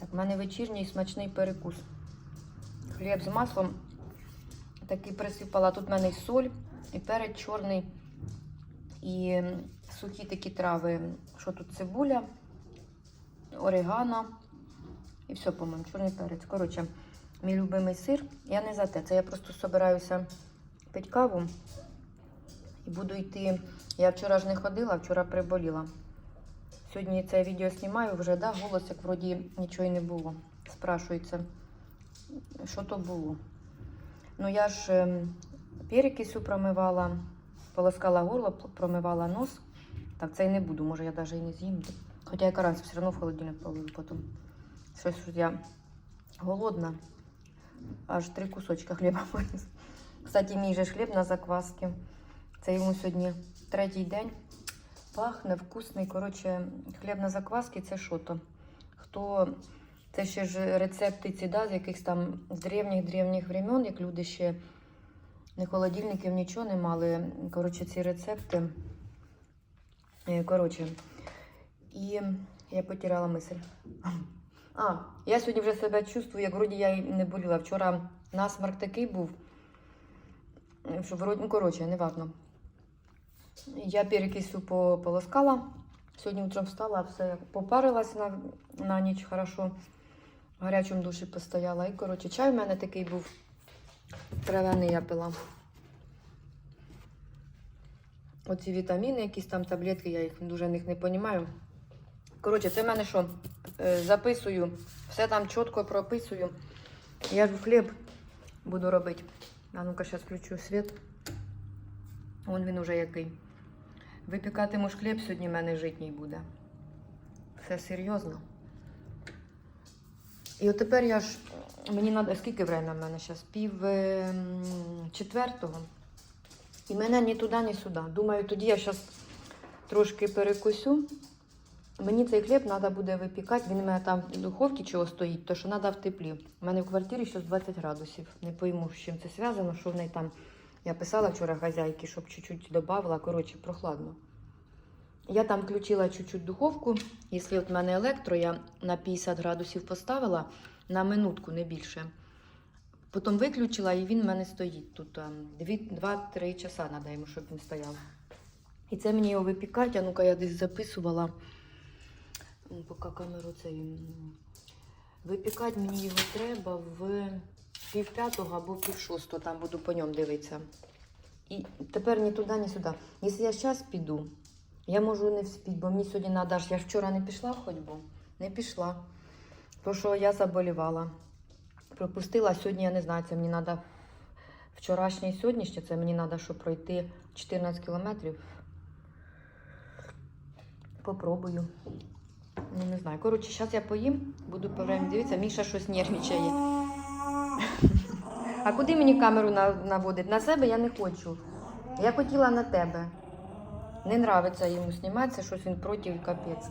Так, в мене вечірній смачний перекус. Хліб з маслом. Такий присипала. Тут в мене і соль, і перець чорний, і сухі такі трави. Що тут цибуля, орегано. І все, по-моєму, чорний перець. Коротше, мій любимий сир. Я не за те. Це я просто собираюся пити каву. І буду йти. Я вчора ж не ходила, вчора приболіла. Сьогодні це відео знімаю, вже да, голос, як вроді нічого і не було. Спрашується, що то було. Ну я ж ем, перекисю промивала, полоскала горло, промивала нос. Так, це і не буду, може я навіть і не з'їм. Хоча я карась все одно в холодильник полию потім. Щось що я голодна. Аж три кусочка хліба виніс. Кстати, мій же хліб на закваски. Це йому сьогодні третій день. Пахне вкусний. Коротше, хліб на закваски це що то? Хто це ще ж рецепти ці, да, з якихось там з древніх-древніх времен, як люди ще не холодильників, нічого не мали. Коротше, ці рецепти. Е, Коротше, і я потеряла мисль. А, я сьогодні вже себе чувствую, як вроді я й не боліла. Вчора насмарк такий був, що вроді, ну коротше, не важно. Я перекисю по- полоскала. Сьогодні утром встала, все попарилась на, на ніч хорошо. В гарячому душі постояла. І, коротше, чай в мене такий був травяний я пила. Оці вітаміни, якісь там таблетки, я їх дуже них не розумію. Коротше, це в мене що? Е, Записую, все там чітко прописую. Я ж хліб буду робити. А ну-ка, зараз включу світ. Вон він уже який. Випікатиму хліб сьогодні в мене житній буде. Все серйозно. І от тепер я ж. Мені треба. Скільки время в мене зараз? Пів ем, четвертого. І мене ні туди, ні сюди. Думаю, тоді я зараз трошки перекусю. Мені цей хліб треба буде випікати. Він у мене там в духовці чого стоїть, то що треба в теплі. У мене в квартирі ще 20 градусів. Не пойму, з чим це зв'язано, що в неї там. Я писала вчора хазяйки, щоб чуть-чуть додавала. Коротше, прохладно. Я там включила чуть-чуть духовку. Якщо от в мене електро, я на 50 градусів поставила на минутку, не більше. Потім виключила, і він в мене стоїть тут. 2-3 часа треба йому, щоб він стояв. І це мені його випікати, а ну-ка я десь записувала. Поки камеру цей. Випікати мені його треба в пів п'ятого або пів шостого, там буду по ньому дивитися. І тепер ні туди, ні сюди. Якщо я зараз піду, я можу не вспіти, бо мені сьогодні треба. Я вчора не пішла в ходьбу. Не пішла. Тому що я заболівала. Пропустила сьогодні, я не знаю, це мені треба вчорашнє і сьогоднішнє, це мені треба, щоб пройти 14 кілометрів. Попробую. Ну, не знаю. Коротше, зараз я поїм, буду по дивитися. Міша щось нервничає. А куди мені камеру на- наводить? На себе я не хочу. Я хотіла на тебе. Не нравиться йому зніматися, щось він проти капець.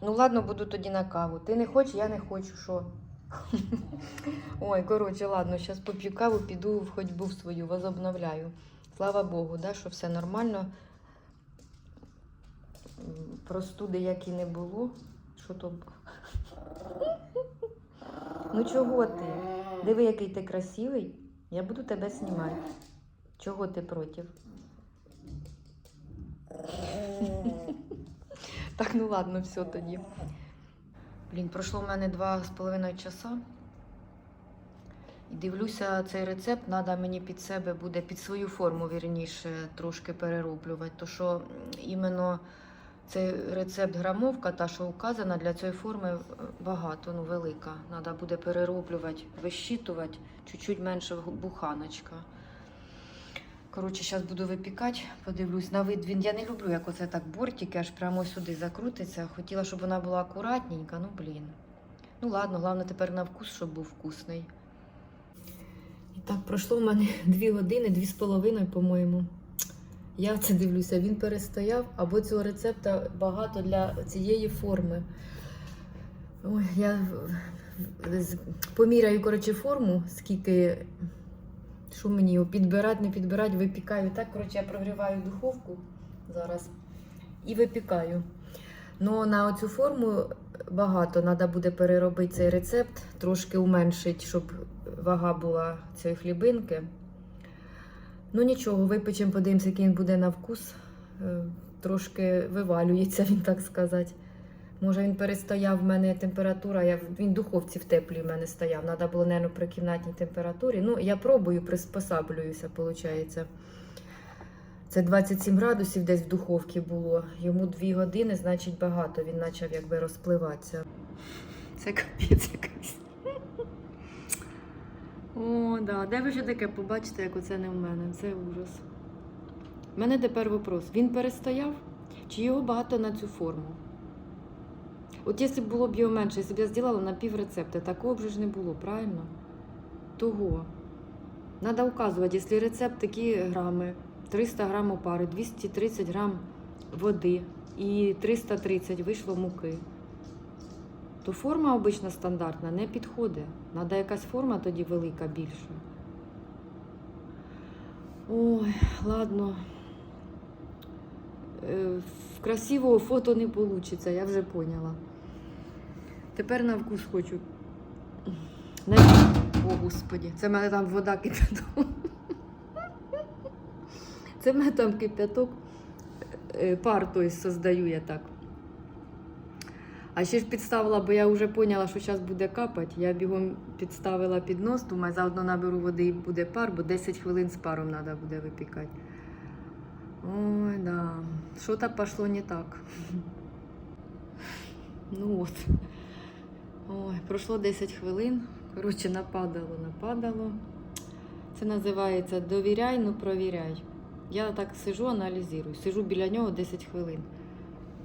Ну ладно, буду тоді на каву. Ти не хочеш, я не хочу, що. Ой, коротше, ладно, зараз поп'ю каву, піду в ходьбу в свою, возобновляю. Слава Богу, да, що все нормально. Простуди, як і не було. Що то. Ну чого ти? Диви, який ти красивий. Я буду тебе знімати. Чого ти проти? Так, ну ладно, все тоді. Блін, пройшло в мене два з половиною часа. І дивлюся, цей рецепт треба мені під себе буде, під свою форму, вірніше, трошки перероблювати. То що іменно цей рецепт грамовка, та, що указана, для цієї форми е, багато, ну велика. Треба буде перероблювати, вищитувати, чуть-чуть менше буханочка. Коротше, зараз буду випікати, подивлюсь на вид. Він я не люблю, як оце так бортики, аж прямо сюди закрутиться. Хотіла, щоб вона була акуратненька, ну блін. Ну ладно, головне тепер на вкус, щоб був вкусний. І так, пройшло в мене дві години, дві з половиною, по-моєму. Я це дивлюся, він перестояв, або цього рецепта багато для цієї форми. Ой, я поміряю, коротше, форму, скільки що мені його підбирати, не підбирати, випікаю. Так, коротше, я прогріваю духовку зараз і випікаю. Ну, на цю форму багато. Треба буде переробити цей рецепт, трошки уменшити, щоб вага була цієї хлібинки. Ну нічого, випечемо, подивимося, який він буде на вкус. Е, Трошки вивалюється, він так сказати. Може, він перестояв в мене температура, я, він в духовці в теплій в мене стояв. Треба було, мабуть, при кімнатній температурі. Ну, я пробую, приспосаблююся, виходить. Це 27 градусів десь в духовці було. Йому 2 години, значить, багато. Він почав якби розпливатися. Це капець якийсь. О, да. Де ви ще таке побачите, як оце не в мене? Це ужас. У мене тепер вопрос: він перестояв? Чи його багато на цю форму? От якщо б було б його менше, якщо б я зробила на пів рецепта, такого б ж не було, правильно? Того. Надо указувати, якщо рецепт такі грами, 300 грам опари, 230 грам води і 330 вийшло муки, то форма обична стандартна не підходить. Надо якась форма тоді велика більша. Ой, ладно. Е, красивого фото не вийде, я вже поняла. Тепер на вкус хочу. На... О, господі, це в мене там вода кипяток. Це в мене там кипяток. Е, Пар той создаю я так. А ще ж підставила, бо я вже поняла, що зараз буде капати. Я бігом підставила під нос, думаю, заодно наберу води і буде пар, бо 10 хвилин з паром треба буде випікати. Ой, да. Що-то пішло не так. Ну от. Ой, пройшло 10 хвилин. Коротше, нападало, нападало. Це називається довіряй, ну провіряй. Я так сижу, аналізую. Сижу біля нього 10 хвилин.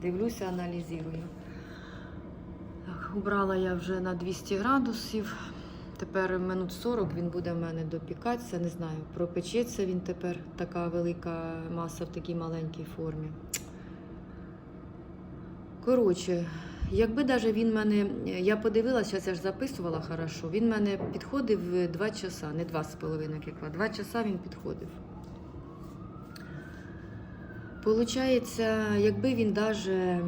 Дивлюся, аналізую. Убрала я вже на 200 градусів. Тепер минут 40 він буде в мене допікатися. Не знаю, пропечеться він тепер, така велика маса в такій маленькій формі. Коротше, якби даже він мене. Я подивилася, я ж записувала хорошо. Він мене підходив 2 часа, не 2,5 як я 2 часа він підходив. Получається, якби він даже.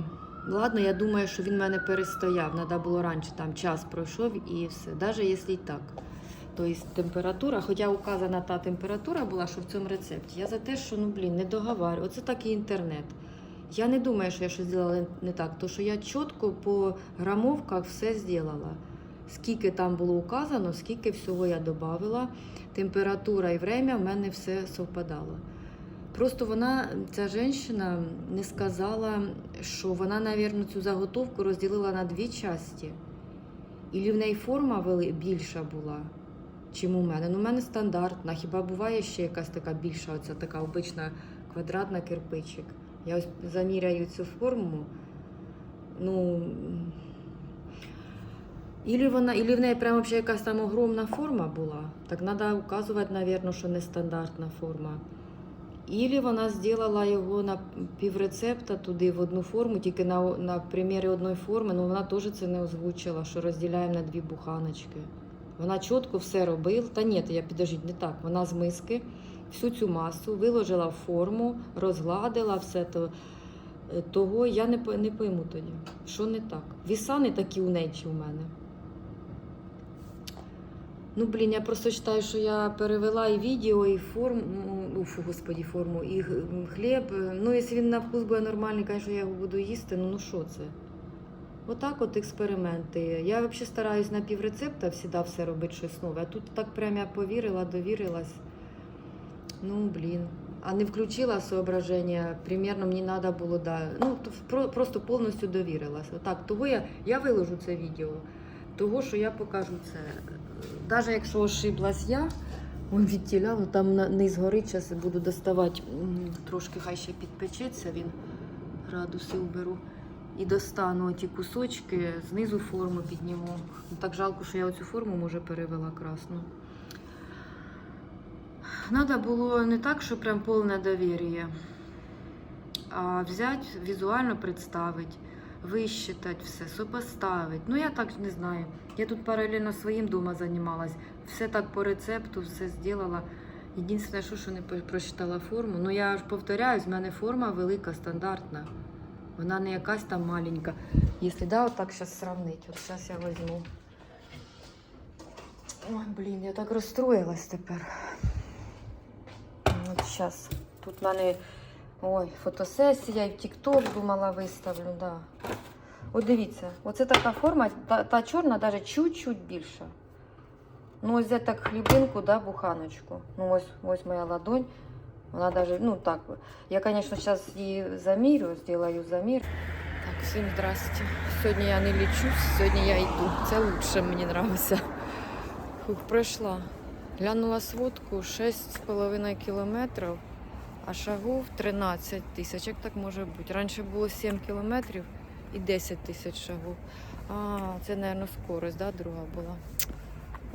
Ладно, я думаю, що він мене перестояв. Треба було раніше, там час пройшов і все. Навіть якщо і так. Тобто температура, хоча указана та температура була, що в цьому рецепті. Я за те, що ну блін, не договарю. Оце так і інтернет. Я не думаю, що я щось зробила не так, тому що я чітко по грамовках все зробила. Скільки там було указано, скільки всього я додавала, температура і время в мене все совпадало. Просто вона, ця жінка, не сказала, що вона, мабуть, цю заготовку розділила на дві частини. І в неї форма більша була, чим у мене. Ну, у мене стандартна. Хіба буває ще якась така більша, оця така обична квадратна кирпичик. Я ось заміряю цю форму. Ну. Ілі вона, ілі в неї прямо якась там огромна форма була. Так треба вказувати, мабуть, що нестандартна форма. Ілі вона зробила його на піврецепта туди в одну форму, тільки на, на примірі одної форми, але вона теж це не озвучила, що розділяємо на дві буханочки. Вона чітко все робила. Та ні, я підождіть, не так. Вона з миски всю цю масу виложила в форму, розгладила все то. Е, Того я не, не пойму тоді, що не так. Віса не такі у неї чи у мене. Ну, блін, я просто вважаю, що я перевела і відео, і форму, ну, господі, форму, і хліб. Ну, якщо він на вкус буде нормальний, звісно, я його буду їсти, ну, ну що це? Отак от експерименти. Я взагалі стараюсь на піврецепта завжди все робити щось нове. А тут так прямо я повірила, довірилась. Ну, блін. А не включила соображення, примерно мені треба було, да. Ну, то просто повністю довірилася. Так, того я, я виложу це відео, того, що я покажу це. Навіть якщо ошиблась я, он від тіля, ну там на, низ горить, зараз буду доставати, трошки хай ще підпечеться, він градуси уберу. І достану ті кусочки, знизу форму підніму. Ну, Так жалко, що я оцю форму може перевела красну. Надо було не так, що прям повне довір'я, а взяти, візуально представити, висчитати все, сопоставити. Ну, я так не знаю. Я тут паралельно своїм дома займалась. Все так по рецепту, все зробила. Єдине, що, що не прочитала форму. Ну, я ж повторяюсь, в мене форма велика, стандартна. Вона не якась там маленька. Якщо да, отак зараз сравнити. От зараз я візьму. Ой, блін, я так розстроїлась тепер. От зараз. Тут в мене ой, фотосесія і в TikTok думала виставлю, да. От дивіться, оце така форма, та, та чорна навіть чуть-чуть більша. Ну, ось взяти так хлібинку, да, буханочку. Ну, ось, ось моя ладонь. Вона даже, ну так, я, конечно, зараз її замірю, зроблю замір. Так, всім здрасте. Сьогодні я не лічусь, сьогодні я йду. Це лучше мені подобається. Хух, пройшла. Глянула сводку 6,5 кілометрів, а шагов 13 тисяч. Як так може бути? Раніше було 7 кілометрів і 10 тисяч шагов. А, це, мабуть, скорость, да, друга була.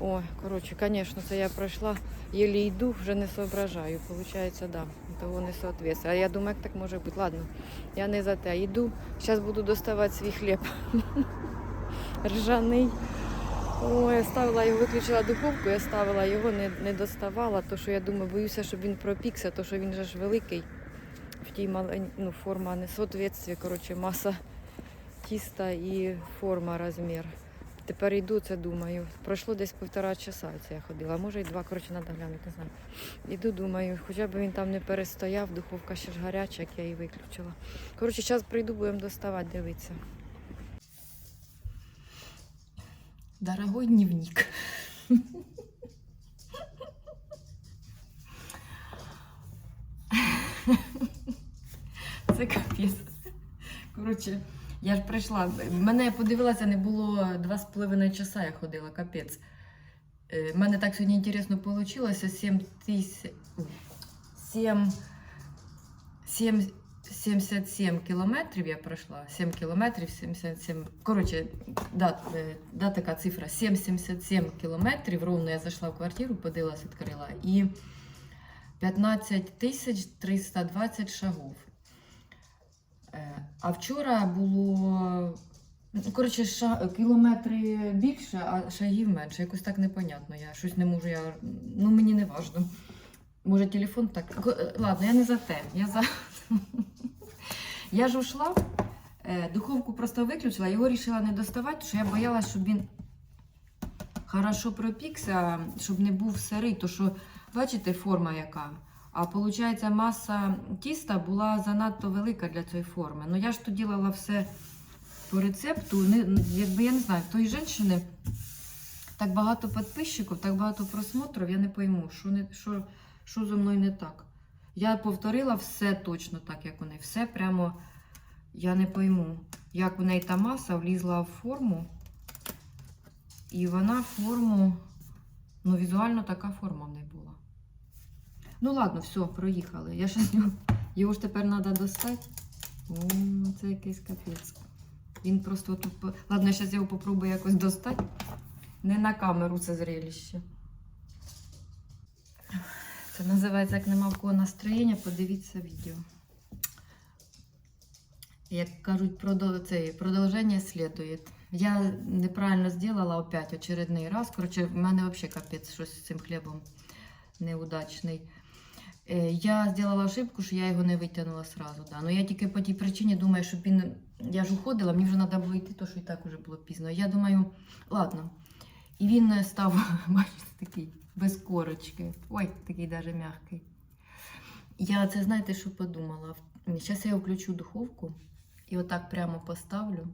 Ой, коротше, звісно, це я пройшла, єлі йду, вже не соображаю. Получається, да, того не соответствує. А я думаю, як так може бути. Ладно, я не за те. Йду, зараз буду доставати свій хліб. Ржаний. Ой, я ставила його, виключила духовку, я ставила його, не, не доставала, то що я думаю, боюся, щоб він пропікся, то що він же ж великий. В тій малень... ну, форма не соответствує, коротше, маса тіста і форма розмір. Тепер йду, це думаю. Пройшло десь півтора часа, це я ходила. Може і два, коротше, треба глянути, не знаю. Іду, думаю, хоча б він там не перестояв, духовка ще ж гаряча, як я її виключила. Коротше, зараз прийду, будемо доставати, дивитися. Дорогой дневник. Це капець. Коротше, я ж прийшла. Мене подивилася, не було два з половиною часа я ходила, капець. У мене так сьогодні інтересно вийшло. 7 тисяч. 7, 7, 77 кілометрів я пройшла. 7 кілометрів, 77. Коротше, да, е, да, така цифра. 7,77 кілометрів. Ровно я зайшла в квартиру, подивилась, відкрила. І 15 тисяч 320 шагов. Е, А вчора було ну, коротше, ша... кілометри більше, а шагів менше. Якось так непонятно. Я щось не можу. Я... Ну мені не важно. Може, телефон так. Е, Ладно, я не за те. Я за. Я ж ушла, е, духовку просто виключила, його вирішила не доставати, тому що я боялась, щоб він хорошо пропікся, щоб не був сирий. То що, бачите, форма яка. А виходить, маса тіста була занадто велика для цієї форми. Ну я ж то ділала все по рецепту. Не, якби я не знаю, в тої жінки так багато підписчиків, так багато просмотрів, я не пойму, що, не, що, що зі мною не так. Я повторила все точно так, як у неї. Все прямо я не пойму, як у неї та маса влізла в форму. І вона форму, ну, візуально така форма в неї була. Ну ладно, все, проїхали. Я ще його, ж тепер треба достати. О, це якийсь капець. Він просто тут. Ладно, я зараз його попробую якось достати. Не на камеру це зрелище. Це називається як нема в кого настроєння, подивіться відео. Як кажуть, продов... це, продовження слідує. Я неправильно зробила опять очередний раз. Коротше, в мене взагалі капець щось з цим хлібом неудачний. Е, Я зробила ошибку, що я його не витягнула сразу. Да. Ну я тільки по тій причині думаю, щоб він. Я ж уходила, мені вже треба було йти, то що і так вже було пізно. Я думаю, ладно. І він е, став, бачите, такий без корочки. Ой, такий даже м'який. Я це знаєте, що подумала? Зараз я включу духовку і отак прямо поставлю.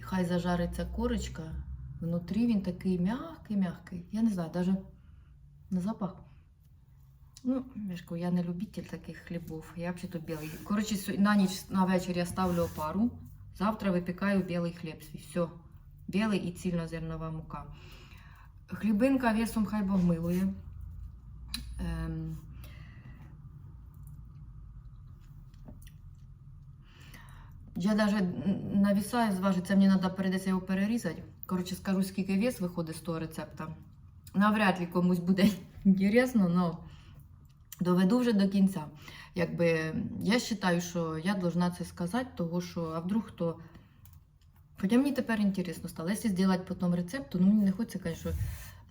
Хай зажариться корочка. Внутрі він такий м'який-м'який. Я не знаю, навіть на запах. Ну, я я не любитель таких хлібів. Я взагалі білий. Коротше, на ніч на вечір я ставлю опару. Завтра випікаю білий хліб свій. Все. Білий і цільнозернова мука. Хлібинка весом хай Бог милує. Ем... Я навіть навісаю, зважиться, мені треба передеться його перерізати. Коротше, скажу, скільки вес виходить з того рецепта. Навряд ли комусь буде інтересно, але доведу вже до кінця. Якби я вважаю, що я должна це сказати, того що, а вдруг хто. Хоча мені тепер інтересно стало. Якщо зробити потім рецепт, то ну, мені не хочеться, звісно,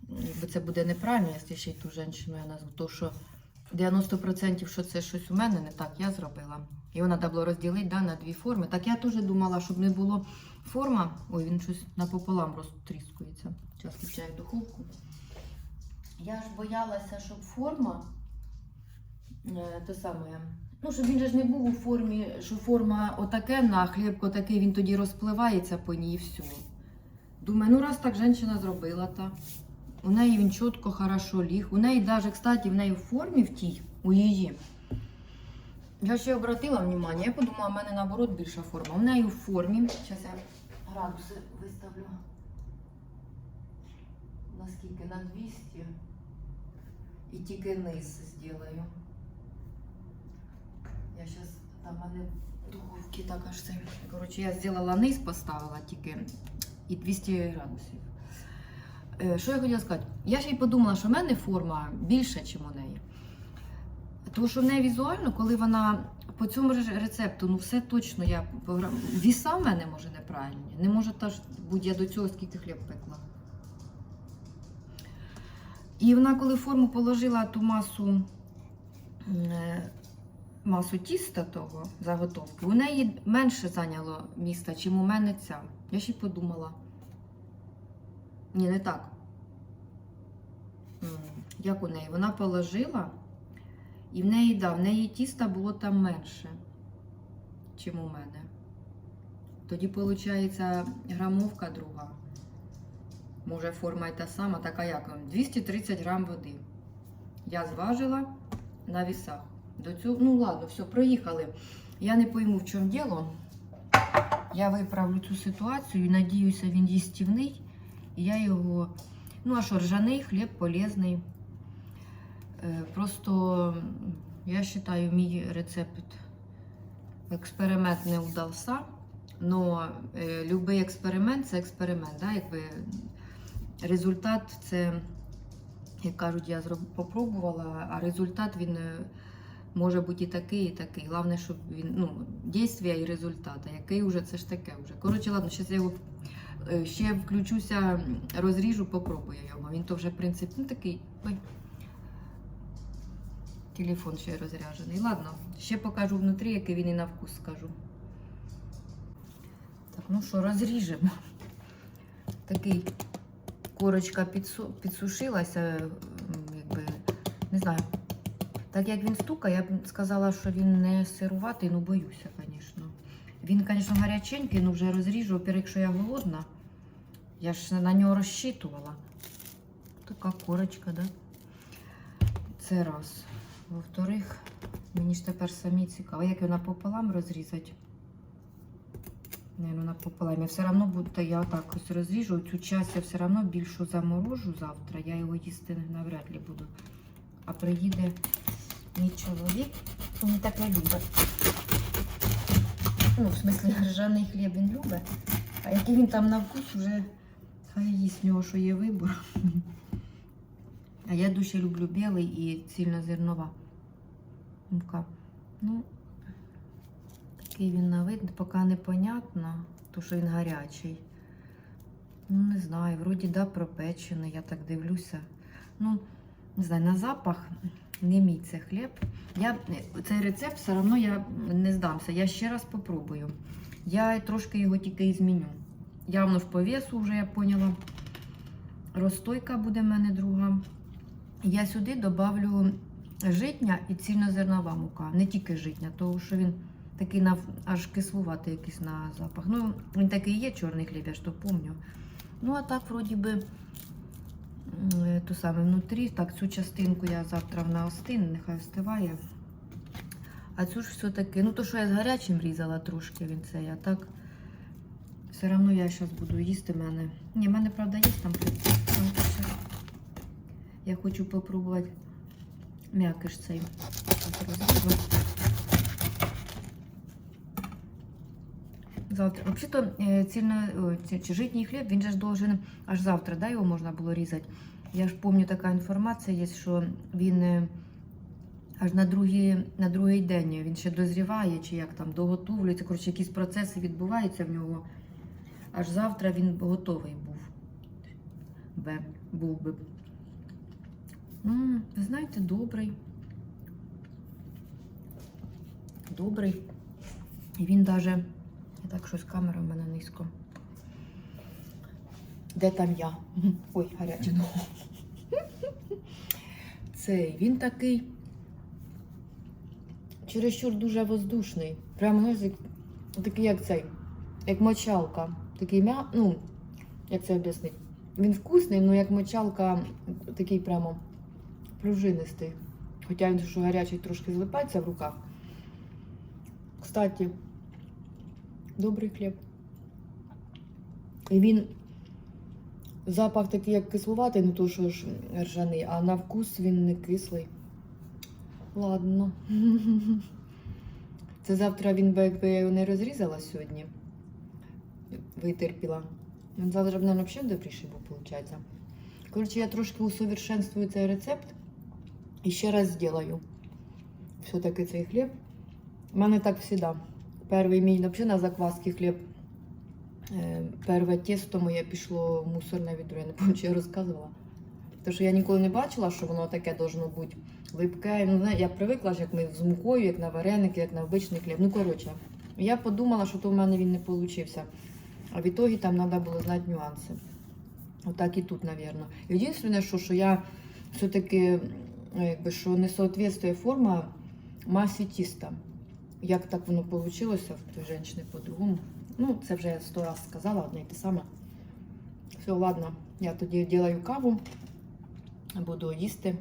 якби це буде неправильно, якщо ще й ту жінку я назву. То що 90% що це щось у мене не так, я зробила. Його треба було розділити да, на дві форми. Так я теж думала, щоб не було форма. Ой, він щось напополам розтріскується. Зараз включаю духовку. Я ж боялася, щоб форма. Е, Те саме. Ну, щоб він же ж не був у формі, що форма отаке, на хліб отакий, він тоді розпливається по ній і все. Думаю, ну раз так жінка зробила, та. У неї він чітко, хорошо ліг. У неї навіть, кстати, в неї в формі в тій, у її. Я ще обратила внимание, я подумала, в мене наоборот більша форма. У неї в формі. Зараз я градуси виставлю. Наскільки? На 200. І тільки низ зроблю. Я зараз там в мене в так аж це. Коротше, я зробила низ, поставила тільки і 200 градусів. Е, Що я хотіла сказати? Я ще й подумала, що в мене форма більша, ніж у неї. Тому що в неї візуально, коли вона по цьому рецепту, ну все точно я Віса в мене може неправильні. Не може та ж будь я до цього скільки хліб пекла. І вона, коли форму положила ту масу, е, масу тіста того заготовки, у неї менше зайняло міста, чим у мене ця. Я ще й подумала. Ні, не так. Як у неї? Вона положила, і в неї, да, в неї тіста було там менше, чим у мене. Тоді, виходить, грамовка друга. Може, форма і та сама, така як вам? 230 грам води. Я зважила на вісах. До цього, ну ладно, все, проїхали. Я не пойму, в чому діло. Я виправлю цю ситуацію і надіюся, він їстівний. І я його. Ну, а що, ржаний хліб полезний. Е, Просто я вважаю, мій рецепт експеримент не удався. Но е, любий експеримент це експеримент. Да? Якби результат це, як кажуть, я зроб... попробувала, а результат він е, може бути і такий, і такий. Головне, щоб він, ну, дійствія і результат. А який вже це ж таке вже. Коротше, ладно, зараз я його е, ще включуся, розріжу, попробую його. Він то вже, в принципі, ну такий. Ой. Телефон ще розряджений. Ладно, ще покажу внутрі, який він і на вкус скажу. Так, ну що, розріжемо. Такий корочка підсу... підсушилася, якби, не знаю. Так як він стукає, я б сказала, що він не сируватий, ну боюся, звісно. Він, звісно, гаряченький, ну вже розріжу, во якщо я голодна. Я ж на нього розчитувала. Така корочка, да? Це раз. Во-вторых, мені ж тепер самі цікаво, як його напополам розрізати. Не, ну напополам. Я все одно буду, я так ось розріжу. Цю часть я все одно більшу заморожу завтра. Я його їсти навряд ли буду. А приїде мій чоловік. Він так не любить. Ну, в смислі, ржаний хліб він любить. А який він там на вкус, вже хай їсть в нього, що є вибор. А я дуже люблю білий і цільнозернова мука. Ну, такий він на вид, поки непонятно, то що він гарячий. Ну, не знаю, вроді да, пропечений, я так дивлюся. Ну, не знаю, на запах не мій це хліб. Я, цей рецепт все одно я не здамся. Я ще раз попробую. Я трошки його тільки і зміню. Явно ж по весу вже я поняла. Розстойка буде в мене друга. Я сюди додавлю житня і цільнозернова мука. Не тільки житня, тому що він такий на, аж кислуватий якийсь на запах. Ну, він такий є чорний хліб, я ж то пам'ятаю. Ну, а так, вроді би, е, саме внутрі. Так, цю частинку я завтра вона остине, нехай остиває. А цю ж все-таки, ну то, що я з гарячим різала трошки він цей, а так все одно я зараз буду їсти в мене. Ні, в мене, правда, є там. Я хочу попробувати м'якиш цей. Завтра. Взагалі-то е, цільно, житній хліб, він же ж должен аж завтра, да, його можна було різати. Я ж пам'ятаю, така інформація є, що він е, аж на другий, на другий день він ще дозріває, чи як там доготовлюється. Коротше, якісь процеси відбуваються в нього. Аж завтра він готовий був. Б, був би. Ви знаєте, добрий. добрий. І він даже. Я так щось камера в мене низько. Де там я? Ой, гаряче. ну. Цей, він такий. Чересчур дуже воздушний. Прямо такий, як цей, як мочалка. Такий м'я, ну, як це об'яснити? Він вкусний, але як мочалка, такий прямо пружинистий. Хоча він що гарячий трошки злипається в руках. Кстати, добрий хліб. І він запах такий, як кислуватий, не то що ж ржаний, а на вкус він не кислий. Ладно. Це завтра він би, якби я його не розрізала сьогодні. Витерпіла. Він завтра б, мабуть, взагалі добріший був, виходить. Коротше, я трошки усовершенствую цей рецепт і ще раз зроблю. Все-таки цей хліб. У мене так завжди. Перший мій взагалі на закваски хліб. Е, Перше тісто моє пішло в мусорне відро, я не пам'ятаю, чи я розказувала. Тому що я ніколи не бачила, що воно таке должно бути липке. Ну, я привикла, як ми з мукою, як на вареники, як на обичний хліб. Ну, коротше, я подумала, що то в мене він не вийшов. А в ітогі там треба було знати нюанси. Отак і тут, мабуть. Єдине, що, що я все-таки, ну, якби, що не соответствує форма масі тіста. Як так воно вийшло в той жінки по-другому. Ну, це вже я сто раз сказала, одне й те саме. Все, ладно, я тоді ділаю каву, буду їсти.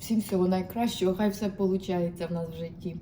Всім всього найкращого, хай все виходить в нас в житті.